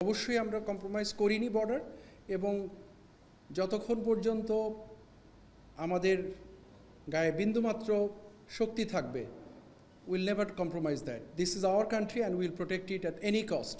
অবশ্যই আমরা কম্প্রোমাইজ করিনি বর্ডার এবং যতক্ষণ পর্যন্ত আমাদের গায়ে বিন্দুমাত্র শক্তি থাকবে will never compromise that this is our country and will protect it at any cost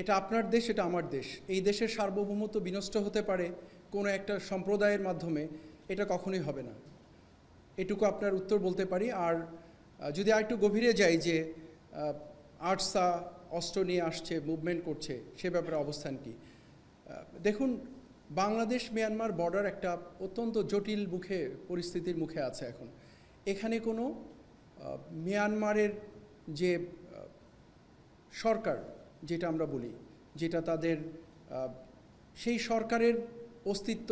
এটা আপনার দেশ, এটা আমার দেশ। এই দেশের সার্বভৌমত্ব বিনষ্ট হতে পারে কোনো একটা সম্প্রদায়ের মাধ্যমে, এটা কখনোই হবে না। এটুকু আপনার উত্তর বলতে পারি। আর যদি আর একটু গভীরে যাই যে আর্টসা অস্ত্র নিয়ে আসছে মুভমেন্ট করছে, সে ব্যাপারে অবস্থান কি? দেখুন, বাংলাদেশ মিয়ানমার বর্ডার একটা অত্যন্ত জটিল মুখে, পরিস্থিতির মুখে আছে এখন। এখানে কোনো মিয়ানমারের যে সরকার, যেটা আমরা বলি, যেটা তাদের সেই সরকারের অস্তিত্ব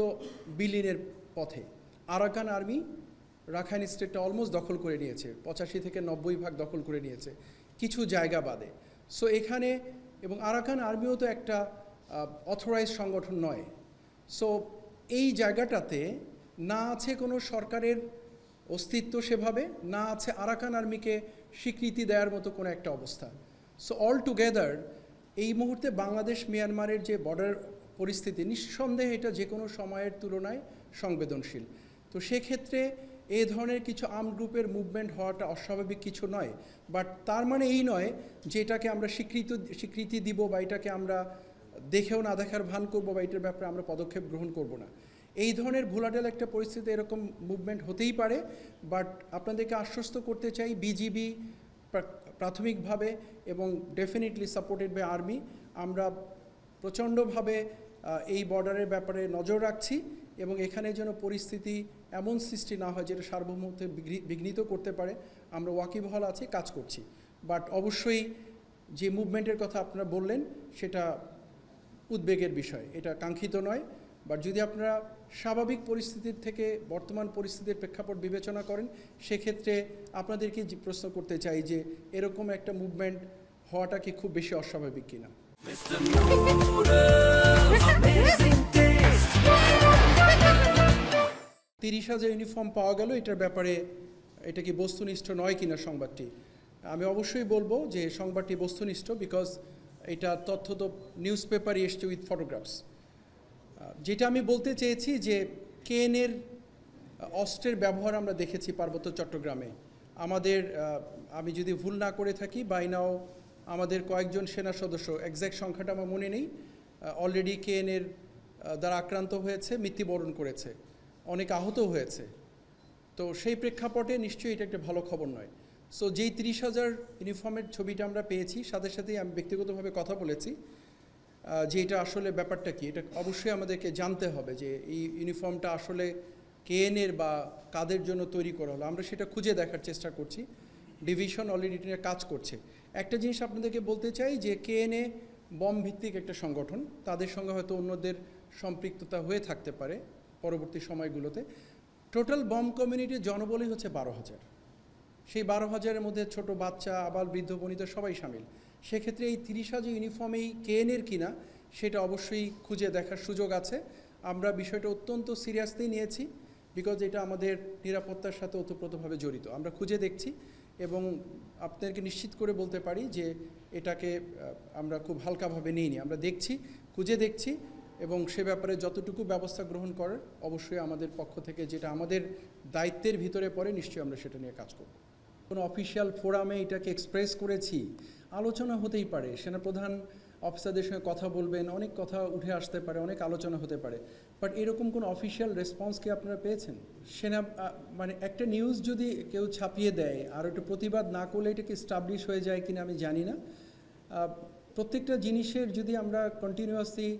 বিলীনের পথে। আরাকান আর্মি রাখাইন স্টেটটা অলমোস্ট দখল করে নিয়েছে, পঁচাশি থেকে নব্বই ভাগ দখল করে নিয়েছে, কিছু জায়গা বাদে। সো এখানে এবং আরাকান আর্মিও তো একটা অথরাইজ সংগঠন নয়। সো এই জায়গাটাতে না আছে কোনো সরকারের অস্তিত্ব সেভাবে, না আছে আরাকান আর্মিকে স্বীকৃতি দেওয়ার মতো কোনো একটা অবস্থা। সো অল টুগেদার এই মুহূর্তে বাংলাদেশ মিয়ানমারের যে বর্ডার পরিস্থিতি, নিঃসন্দেহে এটা যে কোনো সময়ের তুলনায় সংবেদনশীল। তো সেক্ষেত্রে এই ধরনের কিছু আর্ম গ্রুপের মুভমেন্ট হওয়াটা অস্বাভাবিক কিছু নয় বাট তার মানে এই নয় যে এটাকে আমরা স্বীকৃত, স্বীকৃতি দিব বা এটাকে আমরা দেখেও না দেখার ভান করব বা এটার ব্যাপারে আমরা পদক্ষেপ গ্রহণ করব না। এই ধরনের ভোলাটেল একটা পরিস্থিতি এরকম মুভমেন্ট হতেই পারে বাট আপনাদেরকে আশ্বস্ত করতে চাই বিজিবি প্রাথমিকভাবে এবং ডেফিনেটলি সাপোর্টেড বাই আর্মি আমরা প্রচণ্ডভাবে এই বর্ডারের ব্যাপারে নজর রাখছি এবং এখানে যেন পরিস্থিতি এমন সৃষ্টি না হয় যেটা সার্বভৌমত্বে বিঘ্নি- বিঘ্নিত করতে পারে। আমরা ওয়াকিবহাল আছি, কাজ করছি। বাট অবশ্যই যে মুভমেন্টের কথা আপনারা বললেন, সেটা উদ্বেগের বিষয়। এটা কাঙ্ক্ষিত নয়। বাট যদি আপনারা স্বাভাবিক পরিস্থিতির থেকে বর্তমান পরিস্থিতির প্রেক্ষাপট বিবেচনা করেন, সেক্ষেত্রে আপনাদেরকে প্রশ্ন করতে চাই যে, এরকম একটা মুভমেন্ট হওয়াটা কি খুব বেশি অস্বাভাবিক কিনা? তিরিশ হাজার ইউনিফর্ম পাওয়া গেল, এটার ব্যাপারে এটা কি বস্তুনিষ্ঠ নয় কিনা সংবাদটি? আমি অবশ্যই বলব যে সংবাদটি বস্তুনিষ্ঠ বিকজ এটা তথ্য তো নিউজ পেপারই এসছে উইথ ফটোগ্রাফস যেটা আমি বলতে চেয়েছি যে কেএনের অস্ত্রের ব্যবহার আমরা দেখেছি পার্বত্য চট্টগ্রামে। আমাদের আমি যদি ভুল না করে থাকি বাই নাও আমাদের কয়েকজন সেনা সদস্য একজ্যাক্ট সংখ্যাটা আমার মনে নেই অলরেডি কেএনের দ্বারা আক্রান্ত হয়েছে, মৃত্যুবরণ করেছে। অনেক আহত হয়েছে। তো সেই প্রেক্ষাপটে নিশ্চয়ই এটা একটা ভালো খবর নয়। সো যেই তিরিশ হাজার ইউনিফর্মের ছবিটা আমরা পেয়েছি, সাথে সাথেই আমি ব্যক্তিগতভাবে কথা বলেছি যে এটা আসলে ব্যাপারটা কি? এটা অবশ্যই আমাদেরকে জানতে হবে যে এই ইউনিফর্মটা আসলে কেএনের বা কাদের জন্য তৈরি করা হলো। আমরা সেটা খুঁজে দেখার চেষ্টা করছি। ডিভিশন অলরেডি কাজ করছে। একটা জিনিস আপনাদেরকে বলতে চাই যে কেএনএ বম ভিত্তিক একটা সংগঠন, তাদের সঙ্গে হয়তো অন্যদের সম্পৃক্ততা হয়ে থাকতে পারে। পরবর্তী সময়গুলোতে টোটাল বম কমিউনিটির জনবলই হচ্ছে বারো হাজার। সেই বারো হাজারের মধ্যে ছোট বাচ্চা, আবাল, বৃদ্ধ বনিতা সবাই সামিল। সেক্ষেত্রে এই তিরিশ হাজার ইউনিফর্মেই কেএনের কিনা, সেটা অবশ্যই খুঁজে দেখার সুযোগ আছে। আমরা বিষয়টা অত্যন্ত সিরিয়াসলি নিয়েছি বিকজ এটা আমাদের নিরাপত্তার সাথে ওতপ্রোতভাবে জড়িত। আমরা খুঁজে দেখছি এবং আপনাদেরকে নিশ্চিত করে বলতে পারি যে এটাকে আমরা খুব হালকাভাবে নিইনি। আমরা দেখছি, খুঁজে দেখছি এবং সে ব্যাপারে যতটুকু ব্যবস্থা গ্রহণ করার অবশ্যই আমাদের পক্ষ থেকে যেটা আমাদের দায়িত্বের ভিতরে পড়ে, নিশ্চয়ই আমরা সেটা নিয়ে কাজ করব। কোনো অফিসিয়াল ফোরামে এটাকে এক্সপ্রেস করেছি, আলোচনা হতেই পারে। সেনাপ্রধান অফিসারদের সঙ্গে কথা বলবেন, অনেক কথা উঠে আসতে পারে, অনেক আলোচনা হতে পারে। বাট এরকম কোনো অফিসিয়াল রেসপন্স কি আপনারা পেয়েছেন? সেনা মানে একটা নিউজ যদি কেউ ছাপিয়ে দেয়, আর একটু প্রতিবাদ না করলে এটাকে স্টাবলিশ হয়ে যায় কিনা আমি জানি না। প্রত্যেকটা জিনিসের যদি আমরা কন্টিনিউয়াসলি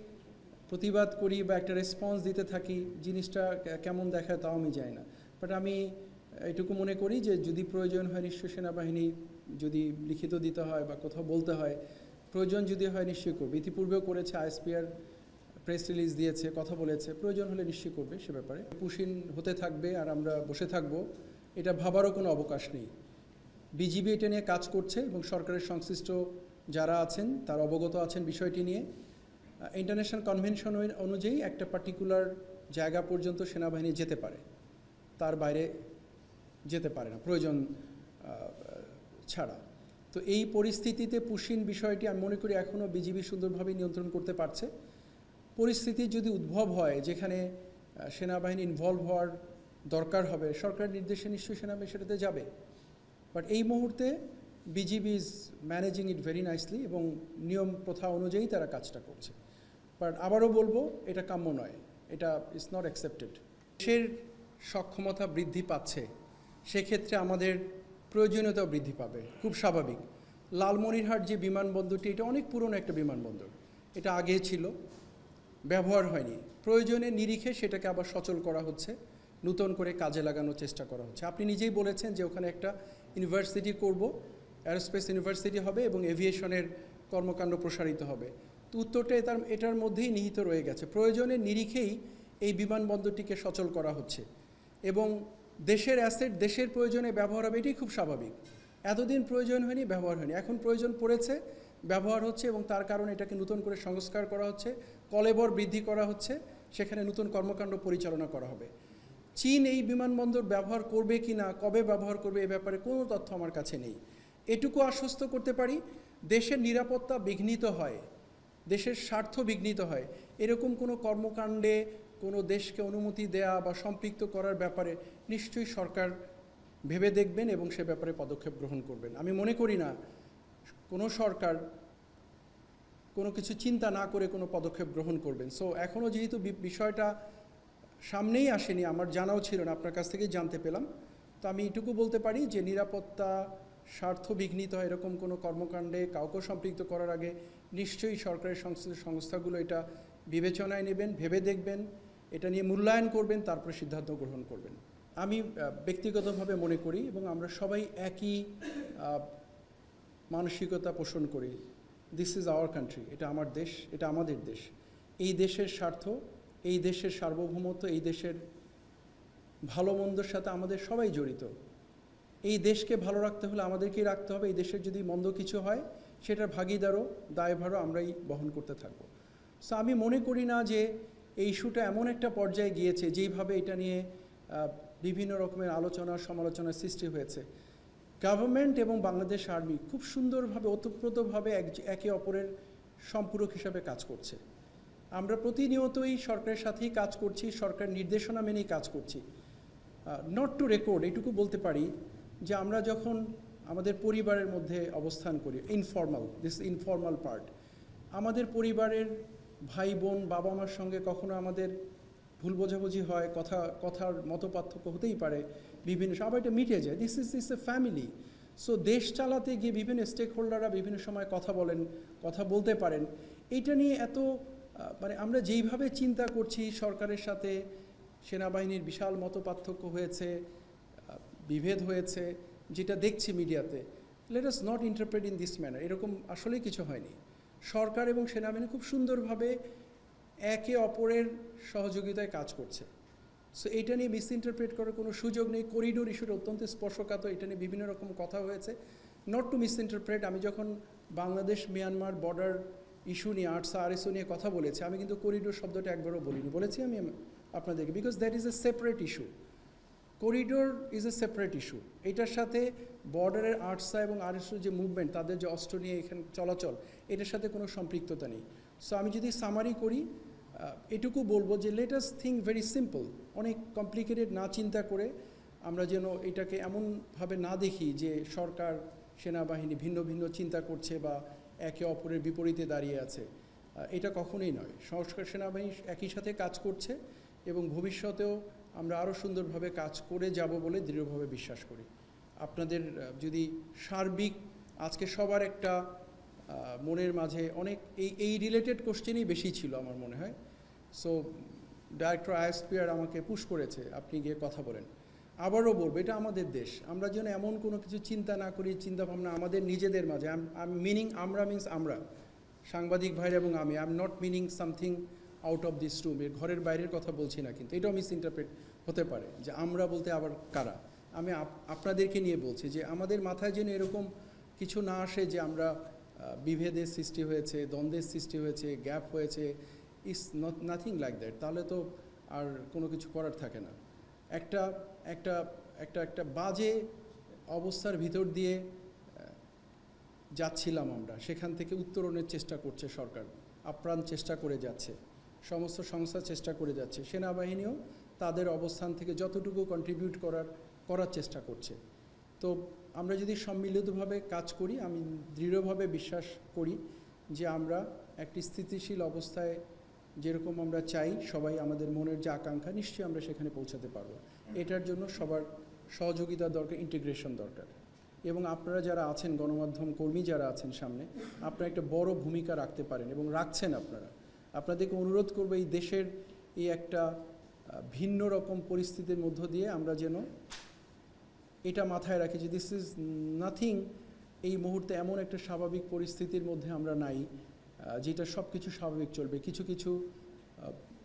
প্রতিবাদ করি বা একটা রেসপন্স দিতে থাকি, জিনিসটা কেমন দেখায় তাও আমি জানি না। বাট আমি এটুকু মনে করি যে যদি প্রয়োজন হয় নিশ্চয় সেনাবাহিনী যদি লিখিত দিতে হয় বা কোথাও বলতে হয়, প্রয়োজন যদি হয় নিশ্চয়ই করবে। ইতিপূর্বেও করেছে আইএসপিআর প্রেস রিলিজ দিয়েছে, কথা বলেছে, প্রয়োজন হলে নিশ্চয়ই করবে সে ব্যাপারে। পুশিন হতে থাকবে আর আমরা বসে থাকব, এটা ভাবারও কোনো অবকাশ নেই। বিজিবি এটা নিয়ে কাজ করছে এবং সরকারের সংশ্লিষ্ট যারা আছেন, তারা অবগত আছেন বিষয়টি নিয়ে। ইন্টারন্যাশনাল কনভেনশন অনুযায়ী একটা পার্টিকুলার জায়গা পর্যন্ত সেনাবাহিনী যেতে পারে। তার বাইরে যেতে পারে না, প্রয়োজন ছাড়া। তো এই পরিস্থিতিতে পুশিন বিষয়টি আমি মনে করি এখনও বিজিবি সুন্দরভাবে নিয়ন্ত্রণ করতে পারছে। পরিস্থিতি যদি উদ্ভব হয়, যেখানে সেনাবাহিনী ইনভলভ হওয়ার দরকার হবে, সরকার নির্দেশে নিশ্চয়ই সেনাবাহিনী সেটাতে যাবে। বাট এই মুহূর্তে BGB is managing it very nicely এবং নিয়ম প্রথা অনুযায়ী তারা কাজটা করছে। বাট আবারও বলব, এটা কাম্য নয়। এটা ইজ নট অ্যাকসেপ্টেড দেশের সক্ষমতা বৃদ্ধি পাচ্ছে, সেক্ষেত্রে আমাদের প্রয়োজনীয়তাও বৃদ্ধি পাবে। খুব স্বাভাবিক। লালমনিরহাট যে বিমানবন্দরটি, এটা অনেক পুরনো একটা বিমানবন্দর। এটা আগে ছিল, ব্যবহার হয়নি। প্রয়োজনে নিরিখে সেটাকে আবার সচল করা হচ্ছে, নতুন করে কাজে লাগানোর চেষ্টা করা হচ্ছে। আপনি নিজেই বলেছেন যে ওখানে একটা ইউনিভার্সিটি করব, অ্যারোস্পেস ইউনিভার্সিটি হবে এবং এভিয়েশনের কর্মকাণ্ড প্রসারিত হবে। তো উত্তরটা এটার এটার মধ্যেই নিহিত রয়ে গেছে। প্রয়োজনে নিরিখেই এই বিমানবন্দরটিকে সচল করা হচ্ছে এবং দেশের অ্যাসেট, দেশের প্রয়োজনে ব্যবহার হবে, এটাই খুব স্বাভাবিক। এতদিন প্রয়োজন হয়নি, ব্যবহার হয়নি। এখন প্রয়োজন পড়েছে, ব্যবহার হচ্ছে এবং তার কারণে এটাকে নতুন করে সংস্কার করা হচ্ছে, কলেবর বৃদ্ধি করা হচ্ছে, সেখানে নতুন কর্মকাণ্ড পরিচালনা করা হবে। চীন এই বিমানবন্দর ব্যবহার করবে কি না, কবে ব্যবহার করবে, এ ব্যাপারে কোনো তথ্য আমার কাছে নেই। এটুকু আশ্বস্ত করতে পারি, দেশের নিরাপত্তা বিঘ্নিত হয় দেশের স্বার্থ বিঘ্নিত হয়। এরকম কোনো কর্মকাণ্ডে কোনো দেশকে অনুমতি দেয়া বা সম্পৃক্ত করার ব্যাপারে নিশ্চয়ই সরকার ভেবে দেখবেন এবং সে ব্যাপারে পদক্ষেপ গ্রহণ করবেন। আমি মনে করি না কোনো সরকার কোনো কিছু চিন্তা না করে কোনো পদক্ষেপ গ্রহণ করবেন। সো এখনও যেহেতু বিষয়টা সামনেই আসেনি, আমার জানাও ছিল না, আপনার কাছ থেকেই জানতে পেলাম। তো আমি এটুকু বলতে পারি যে নিরাপত্তা স্বার্থ বিঘ্নিত হয় এরকম কোনো কর্মকাণ্ডে কাউকে সম্পৃক্ত করার আগে নিশ্চয়ই সরকারের সংশ্লিষ্ট সংস্থাগুলো এটা বিবেচনায় নেবেন, ভেবে দেখবেন, এটা নিয়ে মূল্যায়ন করবেন, তারপরে সিদ্ধান্ত গ্রহণ করবেন। আমি ব্যক্তিগতভাবে মনে করি এবং আমরা সবাই একই মানসিকতা পোষণ করি দিস ইজ আওয়ার কান্ট্রি এটা আমার দেশ, এটা আমাদের দেশ। এই দেশের স্বার্থ, এই দেশের সার্বভৌমত্ব, এই দেশের ভালো মন্দর সাথে আমাদের সবাই জড়িত। এই দেশকে ভালো রাখতে হলে আমাদেরকেই রাখতে হবে। এই দেশের যদি মন্দ কিছু হয়, সেটার ভাগিদারও, দায়ভারও আমরাই বহন করতে থাকব। সো আমি মনে করি না যে এই ইস্যুটা এমন একটা পর্যায়ে গিয়েছে, যেইভাবে এটা নিয়ে বিভিন্ন রকমের আলোচনা, সমালোচনার সৃষ্টি হয়েছে। গভর্নমেন্ট এবং বাংলাদেশ আর্মি খুব সুন্দরভাবে, ওতপ্রোতভাবে এক, একে অপরের সম্পূরক হিসাবে কাজ করছে। আমরা প্রতিনিয়তই সরকারের সাথেই কাজ করছি, সরকার নির্দেশনা মেনেই কাজ করছি। নট টু রেকর্ড এটুকু বলতে পারি যে আমরা যখন আমাদের পরিবারের মধ্যে অবস্থান করি ইনফর্মাল দিস ইনফর্মাল পার্ট আমাদের পরিবারের ভাই বোন, বাবা মার সঙ্গে কখনো আমাদের ভুল বোঝাবুঝি হয়, কথা, কথার মত পার্থক্য হতেই পারে, বিভিন্ন, সবাই এটা মিটে যায় this is this a family so দেশ চালাতে গিয়ে বিভিন্ন স্টেক হোল্ডাররা বিভিন্ন সময় কথা বলেন, কথা বলতে পারেন, এইটা নিয়ে এত মানে আমরা যেইভাবে চিন্তা করছি, সরকারের সাথে সেনাবাহিনীর বিশাল মত পার্থক্য হয়েছে বিভেদ হয়েছে, যেটা দেখছি মিডিয়াতে let us not interpret in this manner এরকম আসলেই কিছু হয়নি। সরকার এবং সেনাবাহিনী খুব সুন্দরভাবে একে অপরের সহযোগিতায় কাজ করছে। সো এটা নিয়ে মিস ইন্টারপ্রেট করার কোনো সুযোগ নেই করিডোর ইস্যুটা অত্যন্ত স্পর্শকাতর, এটা নিয়ে বিভিন্ন রকম কথা হয়েছে। নট টু মিস ইন্টারপ্রেট আমি যখন বাংলাদেশ মিয়ানমার বর্ডার ইস্যু নিয়ে আর্টসা আরএসও নিয়ে কথা বলেছি, আমি কিন্তু করিডোর শব্দটা একবারও বলিনি, বলেছি আমি আপনাদেরকে because that is a separate issue corridor is a separate issue এটার সাথে বর্ডারের আর্টসা এবং আরএসও যে মুভমেন্ট তাদের যে অস্ত্র নিয়ে এখানে চলাচল, এটার সাথে কোনো সম্পৃক্ততা নেই। সো আমি যদি সামারি করি এটুকু বলব যে let us think very simple অনেক কমপ্লিকেটেড না চিন্তা করে আমরা যেন এটাকে এমনভাবে না দেখি যে সরকার, সেনাবাহিনী ভিন্ন ভিন্ন চিন্তা করছে বা একে অপরের বিপরীতে দাঁড়িয়ে আছে। এটা কখনোই নয়। সংস্কার সেনাবাহিনী একই সাথে কাজ করছে এবং ভবিষ্যতেও আমরা আরও সুন্দরভাবে কাজ করে যাব বলে দৃঢ়ভাবে বিশ্বাস করি। আপনাদের যদি সার্বিক আজকে সবার একটা মনের মাঝে অনেক এই এই রিলেটেড কোশ্চেনই বেশি ছিল আমার মনে হয়। সো ডাইরেক্টর আইএসপিআর আমাকে পুশ করেছে, আপনি গিয়ে কথা বলেন। আবারও বলব, এটা আমাদের দেশ। আমরা যেন এমন কোনো কিছু চিন্তা না করি, চিন্তা ভাবনা আমাদের নিজেদের মাঝে। মিনিং আমরা মিন্স আমরা। সাংবাদিক ভাইরা এবং আমি I am not meaning something out of this room এর ঘরের বাইরের কথা বলছি না কিন্তু, এটাও মিস ইন্টারপ্রেট হতে পারে যে আমরা বলতে আবার কারা? আমি আপ- আপনাদেরকে নিয়ে বলছি যে আমাদের মাথায় যেন এরকম কিছু না আসে যে আমরা বিভেদের সৃষ্টি হয়েছে, দ্বন্দ্বের সৃষ্টি হয়েছে, গ্যাপ হয়েছে, is not nothing like that তাহলে তো আর কোনো কিছু করার থাকে না। একটা একটা একটা একটা বাজে অবস্থার ভিতর দিয়ে যাচ্ছিলাম আমরা, সেখান থেকে উত্তরণের চেষ্টা করছে সরকার, আপ্রাণ চেষ্টা করে যাচ্ছে, সমস্ত সংস্থা চেষ্টা করে যাচ্ছে, সেনাবাহিনীও তাদের অবস্থান থেকে যতটুকু কন্ট্রিবিউট করার করার চেষ্টা করছে। তো আমরা যদি সম্মিলিতভাবে কাজ করি, আমি দৃঢ়ভাবে বিশ্বাস করি যে আমরা একটি স্থিতিশীল অবস্থায় যেরকম আমরা চাই, সবাই আমাদের মনের যে আকাঙ্ক্ষা, নিশ্চয়ই আমরা সেখানে পৌঁছাতে পারব। এটার জন্য সবার সহযোগিতা দরকার ইন্টিগ্রেশন দরকার। এবং আপনারা যারা আছেন, গণমাধ্যম কর্মী যারা আছেন সামনে, আপনারা একটা বড় ভূমিকা রাখতে পারেন এবং রাখছেন আপনারা। আপনাদেরকে অনুরোধ করব, এই দেশের এই একটা ভিন্ন রকম পরিস্থিতির মধ্য দিয়ে আমরা যেন এটা মাথায় রাখি যে দিস ইজ নাথিং এই মুহূর্তে এমন একটা স্বাভাবিক পরিস্থিতির মধ্যে আমরা নাই যেটা সব কিছু স্বাভাবিক চলবে। কিছু কিছু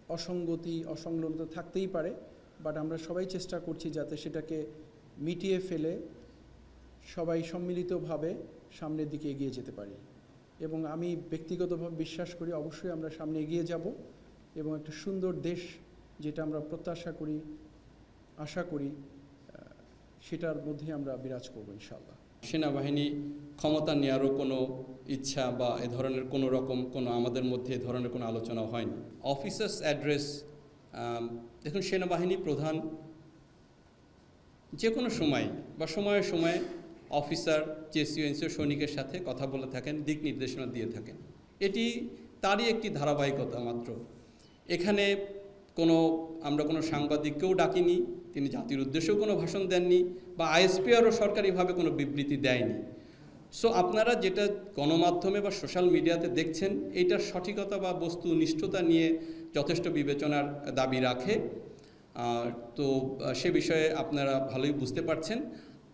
অসঙ্গতি, অসংলগ্নতা থাকতেই পারে বাট আমরা সবাই চেষ্টা করছি যাতে সেটাকে মিটিয়ে ফেলে, সবাই সম্মিলিতভাবে সামনের দিকে এগিয়ে যেতে পারি। এবং আমি ব্যক্তিগতভাবে বিশ্বাস করি অবশ্যই আমরা সামনে এগিয়ে যাব এবং একটা সুন্দর দেশ যেটা আমরা প্রত্যাশা করি, আশা করি সেটার মধ্যে আমরা বিরাজ করব ইনশাল্লাহ সেনাবাহিনী ক্ষমতা নেওয়ারও কোনো ইচ্ছা বা এ ধরনের কোনো রকম কোনো আমাদের মধ্যে এ ধরনের কোনো আলোচনা হয়নি। অফিসার্স অ্যাড্রেস দেখুন, সেনাবাহিনী প্রধান যে কোনো সময় বা সময়ে সময়ে অফিসার জেসিও এনসিও সৈনিকের সাথে কথা বলে থাকেন, দিক নির্দেশনা দিয়ে থাকেন। এটি তারই একটি ধারাবাহিকতা মাত্র। এখানে কোনো, আমরা কোনো সাংবাদিককেও ডাকিনি, তিনি জাতির উদ্দেশ্যেও কোনো ভাষণ দেননি, বা আইএসপিআরও সরকারিভাবে কোনো বিবৃতি দেয়নি। সো আপনারা যেটা গণমাধ্যমে বা সোশ্যাল মিডিয়াতে দেখছেন, এইটার সঠিকতা বা বস্তু নিষ্ঠতা নিয়ে যথেষ্ট বিবেচনার দাবি রাখে। তো, সে বিষয়ে আপনারা ভালোই বুঝতে পারছেন।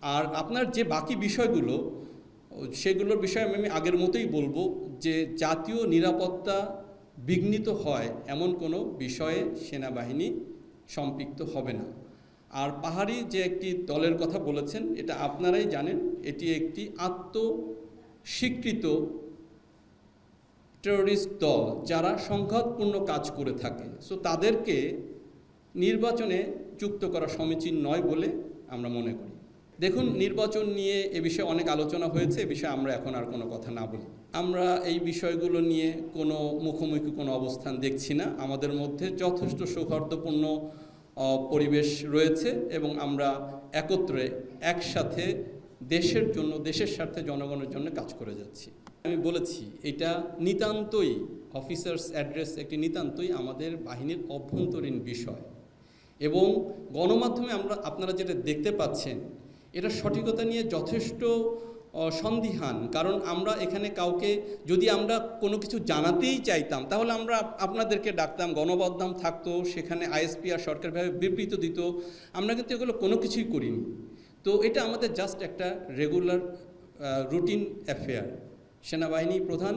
আর আপনার যে বাকি বিষয়গুলো, সেগুলোর বিষয়ে আমি আগের মতোই বলব যে, জাতীয় নিরাপত্তা বিঘ্নিত হয় এমন কোনো বিষয়ে সেনাবাহিনী সম্পৃক্ত হবে না। আর পাহাড়ি যে একটি দলের কথা বলেছেন, এটা আপনারাই জানেন, এটি একটি আত্মস্বীকৃত টেরোরিস্ট দল যারা সংঘাতপূর্ণ কাজ করে থাকে। সো তাদেরকে নির্বাচনে যুক্ত করা সমীচীন নয় বলে আমরা মনে করি। দেখুন, নির্বাচন নিয়ে এ বিষয়ে অনেক আলোচনা হয়েছে, এ বিষয়ে আমরা এখন আর কোনো কথা না বলি। আমরা এই বিষয়গুলো নিয়ে কোনো মুখোমুখি কোনো অবস্থান দেখছি না। আমাদের মধ্যে যথেষ্ট সৌহার্দ্যপূর্ণ পরিবেশ রয়েছে এবং আমরা একত্রে একসাথে দেশের জন্য, দেশের স্বার্থে জনগণের জন্য কাজ করে যাচ্ছি। আমি বলেছি, এটা নিতান্তই অফিসার্স অ্যাড্রেস একটি নিতান্তই আমাদের বাহিনীর অভ্যন্তরীণ বিষয়। এবং গণমাধ্যমে আমরা, আপনারা যেটা দেখতে পাচ্ছেন এটা সঠিকতা নিয়ে যথেষ্ট সন্দিহান। কারণ আমরা এখানে কাউকে, যদি আমরা কোনো কিছু জানাতেই চাইতাম, তাহলে আমরা আপনাদেরকে ডাকতাম গণবদ্ধাম থাকতো, সেখানে আইএসপি আর সরকারভাবে বিবৃত দিত। আমরা কিন্তু এগুলো কোনো কিছুই করিনি। তো এটা আমাদের জাস্ট একটা রেগুলার রুটিন অ্যাফেয়ার সেনাবাহিনী প্রধান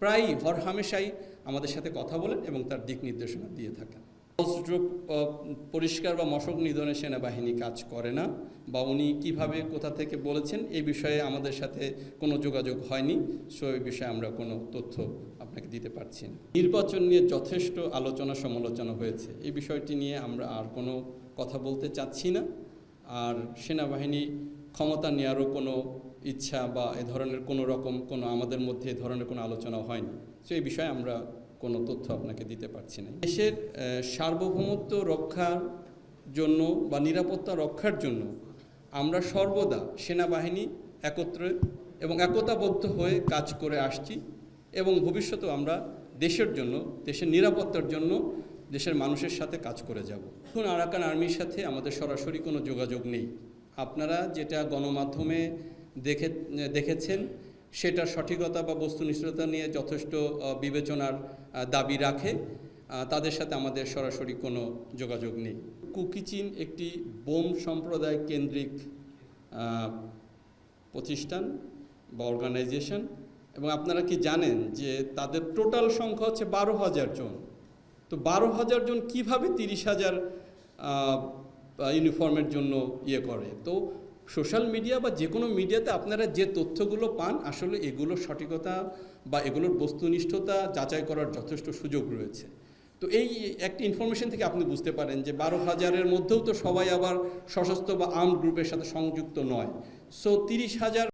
প্রায়ই হর হামেশাই আমাদের সাথে কথা বলেন এবং তার দিক নির্দেশনা দিয়ে থাকেন। পরিষ্কার বা মশক নিধনে সেনাবাহিনী কাজ করে না, বা উনি কীভাবে, কোথা থেকে বলেছেন এই বিষয়ে আমাদের সাথে কোনো যোগাযোগ হয়নি, সো এই বিষয়ে আমরা কোনো তথ্য আপনাকে দিতে পারছি না। নির্বাচন নিয়ে যথেষ্ট আলোচনা সমালোচনা হয়েছে এই বিষয়টি নিয়ে আমরা আর কোনো কথা বলতে চাচ্ছি না, আর সেনাবাহিনী ক্ষমতা নেওয়ারও কোনো ইচ্ছা বা এ ধরনের কোনো রকম কোনো আমাদের মধ্যে এ ধরনের কোনো আলোচনা হয়নি, সো এই বিষয়ে আমরা কোনো তথ্য আপনাকে দিতে পারছি না। দেশের সার্বভৌমত্ব রক্ষার জন্য বা নিরাপত্তা রক্ষার জন্য আমরা সর্বদা সেনাবাহিনী একত্রে এবং একতাবদ্ধ হয়ে কাজ করে আসছি এবং ভবিষ্যতেও আমরা দেশের জন্য, দেশের নিরাপত্তার জন্য দেশের মানুষের সাথে কাজ করে যাব। এখন আরাকান আর্মির সাথে আমাদের সরাসরি কোনো যোগাযোগ নেই। আপনারা যেটা গণমাধ্যমে দেখে, দেখেছেন সেটা সঠিকতা বা বস্তুনিষ্ঠতা নিয়ে যথেষ্ট বিবেচনার দাবি রাখে। তাদের সাথে আমাদের সরাসরি কোনো যোগাযোগ নেই। কুকিচিন একটি বোম সম্প্রদায় কেন্দ্রিক প্রতিষ্ঠান বা অর্গানাইজেশন। এবং আপনারা কি জানেন যে তাদের টোটাল সংখ্যা হচ্ছে বারো হাজার জন। তো বারো হাজার জন কীভাবে তিরিশ হাজার ইউনিফর্মের জন্য ইয়ে করে? তো সোশ্যাল মিডিয়া বা যে কোনো মিডিয়াতে আপনারা যে তথ্যগুলো পান, আসলে এগুলোর সঠিকতা বা এগুলোর বস্তুনিষ্ঠতা যাচাই করার যথেষ্ট সুযোগ রয়েছে। তো এই একটি ইনফরমেশন থেকে আপনি বুঝতে পারেন যে বারো হাজারের মধ্যেও তো সবাই আবার সশস্ত্র বা আর্ম গ্রুপের সাথে সংযুক্ত নয়। সো তিরিশ হাজার